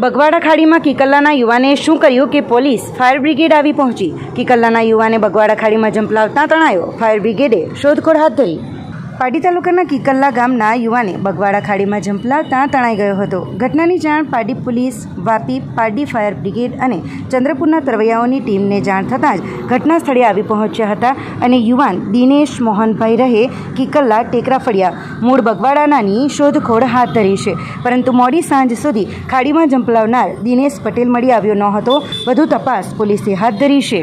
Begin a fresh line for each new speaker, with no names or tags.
બગવાડા ખાડીમાં કિકલ્લાના યુવાને શું કર્યું કે પોલીસ ફાયર બ્રિગેડ આવી પહોંચી? કિકલ્લાના યુવાને બગવાડા ખાડીમાં જંપલાવતા તણાયો. ફાયર બ્રિગેડે શોધખોળ હાથ ધરી. પાડી તાલુકાના કિકલ્લા ગામના યુવાને બગવાડા ખાડીમાં ઝંપલાવતા તણાઈ ગયો હતો. ઘટનાની જાણ પાડી પોલીસ, વાપી પાડી ફાયર બ્રિગેડ અને ચંદ્રપુરના તરવૈયાઓની ટીમને જાણ થતાં જ ઘટના સ્થળે આવી પહોંચ્યા હતા અને યુવાન દિનેશ મોહનભાઈ રહે કિકલ્લા ટેકરા ફળિયા. મૂળ બગવાડાનાની શોધખોળ હાથ ધરી છે. પરંતુ મોડી સાંજ સુધી ખાડીમાં ઝંપલાવનાર દિનેશ પટેલ મળી આવ્યો ન હતો વધુ તપાસ પોલીસે હાથ ધરી છે.